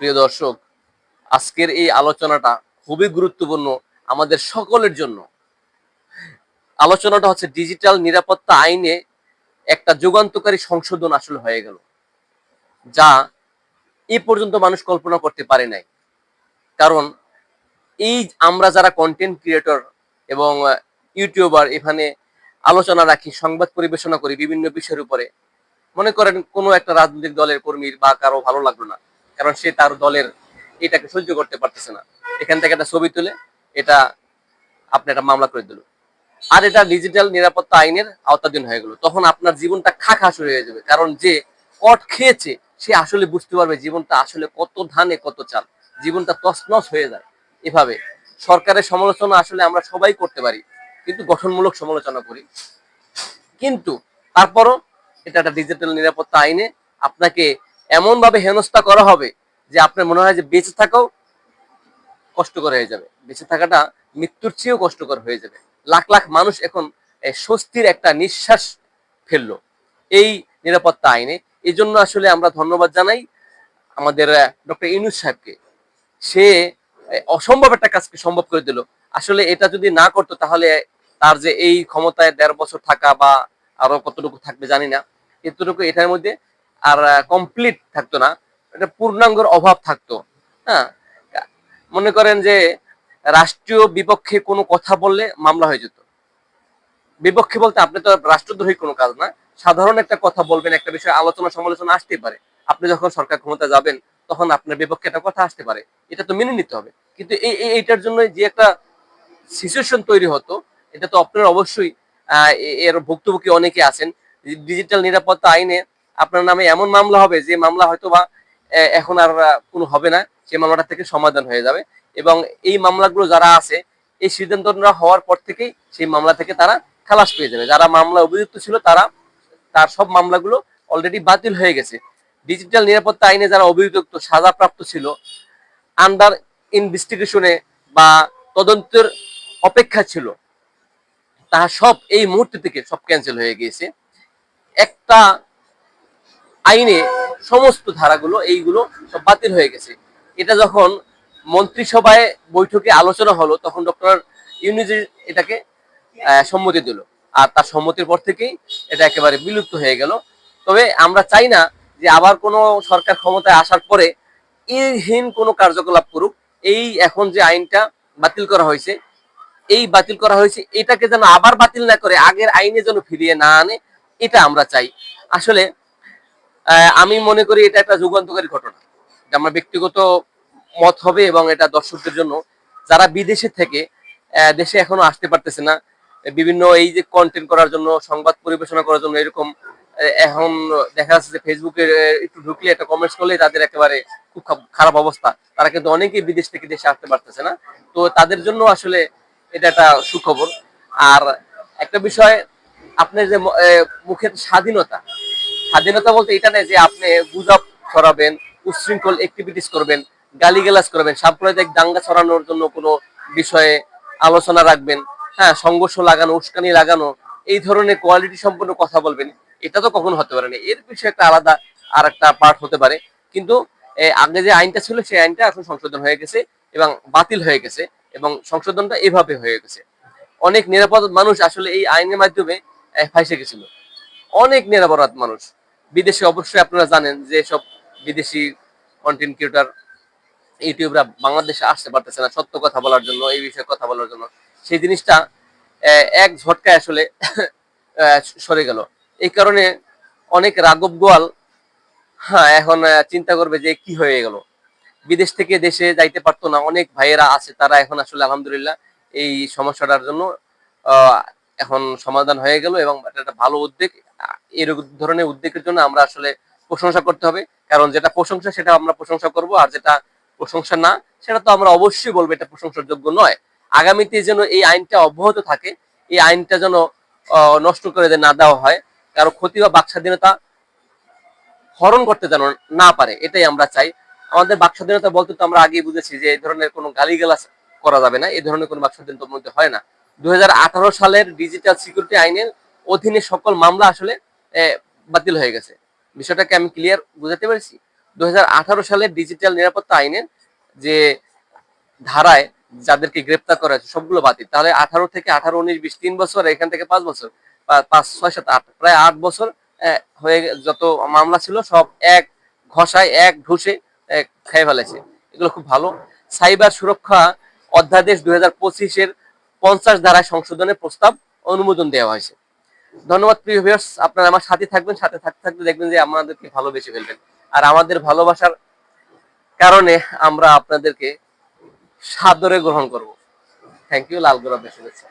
প্রিয় দর্শক, আজকের এই আলোচনাটা খুবই গুরুত্বপূর্ণ আমাদের সকলের জন্য। আলোচনাটা হচ্ছে ডিজিটাল নিরাপত্তা আইনে একটা যুগান্তকারী সংশোধন আসলে হয়ে গেল, যা এ পর্যন্ত মানুষ কল্পনা করতে পারে নাই। কারণ এই আমরা যারা কন্টেন্ট ক্রিয়েটর এবং ইউটিউবার এখানে আলোচনা রাখি, সংবাদ পরিবেশনা করি বিভিন্ন বিষয়ের উপরে, মনে করেন কোনো একটা রাজনৈতিক দলের কর্মীর বা কারও ভালো লাগল না। কারণ সে তার দলের এটাকে সহ্য করতে পারতেছে না। এখান থেকে একটা ছবি তুলে এটা আপনি একটা মামলা করে দিল। আর এটা ডিজিটাল নিরাপত্তা আইনের আওতাধীন হয়ে গেল। তখন আপনার জীবনটা খাখাস হয়ে যাবে। কারণ যে কট খেয়েছে, সে আসলে বুঝতে পারবে জীবনটা আসলে কত ধানে কত চাল। জীবনটা তছনছ হয়ে যায় এভাবে। সরকারের সমালোচনা আসলে আমরা সবাই করতে পারি, কিন্তু গঠনমূলক সমালোচনা করি। কিন্তু তারপরও এটা একটা ডিজিটাল নিরাপত্তা আইনে আপনাকে এমন ভাবে হেনস্থা করা হবে যে আপনার মনে হয় যে বেঁচে থাকাও কষ্টকর হয়ে যাবে। বেঁচে থাকাটা মৃত্যুর চেয়েও কষ্টকর হয়ে যাবে। লাখ লাখ মানুষ এখন স্বস্তির একটা নিঃশ্বাস ফেলল এই নিরাপত্তা আইনে। এই জন্য আসলে আমরা ধন্যবাদ জানাই আমাদের ডক্টর ইনুস সাহেবকে। সে অসম্ভব একটা কাজকে সম্ভব করে দিল। আসলে এটা যদি না করতো তাহলে তার যে এই ক্ষমতায় দেড় বছর থাকা বা আরও কতটুকু থাকবে জানি না। এতটুকু এটার মধ্যে আর কমপ্লিট থাকতো না। এটা পূর্ণাঙ্গর অভাব থাকতো। হ্যাঁ? মনে করেন যে, রাষ্ট্রীয় বিপক্ষে কোনো কথা বললে মামলা হয়ে যেত। বিপক্ষে বলতে আপনি তো রাষ্ট্রদ্রোহী কোনো কাজ না। সাধারণ একটা কথা বলবেন, একটা বিষয়ে আলোচনা সমালোচনা আসতেই পারে। আপনি যখন সরকার ক্ষমতা যাবেন, তখন আপনার বিপক্ষে একটা কথা আসতে পারে। এটা তো মেনে নিতে হবে। কিন্তু এই, এই- এইটার জন্য যে একটা সিচুয়েশন তৈরি হতো, এটা তো আপনার অবশ্যই এর ভুক্তভোগী অনেকে আছেন। ডিজিটাল নিরাপত্তা আইনে আপনার নামে এমন মামলা হবে যে মামলা হয়তো বা এখন আর কোনো হবে না সেই মামলাটা থেকে সমাধান হয়ে যাবে। এবং এই মামলাগুলো যারা আছে, এই সিদ্ধান্তটা হওয়ার পর থেকেই সেই মামলা থেকে তারা খালাস পেয়ে যাবে। যারা মামলা অভিযুক্ত ছিল তারা, তার সব মামলাগুলো অলরেডি বাতিল হয়ে গেছে। ডিজিটাল নিরাপত্তা আইনে যারা অভিযুক্ত, সাজাপ্রাপ্ত ছিল আন্ডার ইনভেস্টিগেশনে বা তদন্তের অপেক্ষা ছিল তাহা সব এই মুহূর্তে থেকে সব ক্যান্সেল হয়ে গিয়েছে। একটা আইনে সমস্ত ধারাগুলো এইগুলো সব বাতিল হয়ে গেছে। এটা যখন মন্ত্রিসভায় বৈঠকে আলোচনা হলো, তখন ডক্টর ইউনিজি এটাকে সম্মতি দিল। আর তার সম্মতির পর থেকেই এটা একেবারে বিলুপ্ত হয়ে গেল। তবে আমরা চাই না যে আবার কোনো সরকার ক্ষমতায় আসার পরে এইহীন কোনো কার্যকলাপ করুক। এই এখন যে আইনটা বাতিল করা হয়েছে, এই বাতিল করা হয়েছে, এটাকে যেন আবার বাতিল না করে আগের আইনে যেন ফিরিয়ে না আনে, এটা আমরা চাই। আসলে আমি মনে করি এটা একটা যুগান্তকারী ঘটনা। আমার ব্যক্তিগত মত হবে এবং এটা দর্শকদের জন্য। যারা বিদেশে থেকে দেশে এখনও আসতে পারতেছে না, বিভিন্ন এই যে কন্টেন্ট করার জন্য, সংবাদ পরিবেশনা করার জন্য এরকম এখন দেখা যাচ্ছে যে ফেসবুকে একটু ঢুকলে একটা কমেন্টস করলে তাদের একেবারে খুব খারাপ অবস্থা। তারা কিন্তু অনেকেই বিদেশ থেকে দেশে আসতে পারতেছে না। তো তাদের জন্য আসলে এটা একটা সুখবর। আর একটা বিষয়, আপনার যে মুখের স্বাধীনতা স্বাধীনতা বলতে এটা নয় যে আপনি গুজব ছড়াবেন, উচ্ছৃঙ্খল অ্যাক্টিভিটিস করবেন, গালিগালাজ করবেন, সাম্প্রদায়িক দাঙ্গা ছড়ানোর জন্য কোনো বিষয়ে আলোচনা রাখবেন হ্যাঁ সংঘর্ষ লাগানো, উস্কানি লাগানো, এই ধরনের কোয়ালিটি সম্পন্ন কথা বলবেন, এটা তো কখনো হতে পারে না। এর বিষয়ে একটা আলাদা আর একটা পার্ট হতে পারে। কিন্তু আগে যে আইনটা ছিল, সেই আইনটা এখন সংশোধন হয়ে গেছে এবং বাতিল হয়ে গেছে এবং সংশোধনটা এভাবে হয়ে গেছে। অনেক নিরাপদ মানুষ আসলে এই আইনের মাধ্যমে ফাঁসে গেছিল। অনেক নিরাপরাধ মানুষ। বিদেশে অবশ্যই আপনারা জানেন যে সব বিদেশি কন্টেন্ট ক্রিয়েটার ইউটিউবরা বাংলাদেশে আসতে পারতেছে না সত্য কথা বলার জন্য, এই বিষয়ে কথা বলার জন্য। সেই জিনিসটা এক ঝটকায় আসলে সরে গেল। এই কারণে অনেক রাগব গোয়াল হ্যাঁ এখন চিন্তা করবে যে কি হয়ে গেল। বিদেশ থেকে দেশে যাইতে পারতো না, অনেক ভাইয়েরা আছে, তারা এখন আসলে আলহামদুলিল্লাহ এই সমস্যাটার জন্য এখন সমাধান হয়ে গেল এবং একটা ভালো উদ্যোগ। এরকম ধরনের উদ্যোগের জন্য আমরা আসলে প্রশংসা করতে হবে। কারণ যেটা প্রশংসা, সেটা আমরা প্রশংসা করব আর যেটা প্রশংসা না, সেটা তো আমরা অবশ্যই বলব এটা প্রশংসার যোগ্য নয়। আগামীতে যেন এই আইনটা অব্যাহত থাকে, এই আইনটা যেন নষ্ট করে না দেওয়া হয়, কারও ক্ষতি বা বাক স্বাধীনতা হরণ করতে যেন না পারে, এটাই আমরা চাই। আমাদের বাক স্বাধীনতা বলতে তো আমরা আগেই বুঝেছি যে এই ধরনের কোনো গালিগালাজ করা যাবে না এই ধরনের কোনো বাক স্বাধীনতার মধ্যে হয় না। আঠারো সালের ডিজিটাল সিকিউরিটি আইনের অধীনে সকল মামলা আসলে বাতিল হয়ে গেছে। বিষয়টাকে আমি ক্লিয়ার বুঝাতে পেরেছি। দুহাজার আঠারো সালের ডিজিটাল নিরাপত্তা আইনের যে ধারায় যাদেরকে গ্রেপ্তার করা হয়েছে, সবগুলো বাতিল। তাহলে আঠারো থেকে আঠারো, উনিশ, বিশ, তিন বছর, এখান থেকে পাঁচ বছর পাঁচ, ছয়, সাত, আট, প্রায় আট বছর হয়ে যত মামলা ছিল, সব এক ঘষায়, এক ঢুসে খেয়ে ফেলেছে। এগুলো খুব ভালো। সাইবার সুরক্ষা অধ্যাদেশ দুই হাজার পঁচিশের পঞ্চাশ ধারায় সংশোধনের প্রস্তাব অনুমোদন দেওয়া হয়েছে। ধন্যবাদ প্রিয় ভিউয়ার্স আপনারা আমার সাথে থাকবেন, সাথে থাকতে থাকতে দেখবেন যে আমাদেরকে ভালোবেসে ফেলবেন। আর আমাদের ভালোবাসার কারণে আমরা আপনাদেরকে সাদরে গ্রহণ করব। থ্যাংক ইউ লাল গোলাপের শুভেচ্ছা।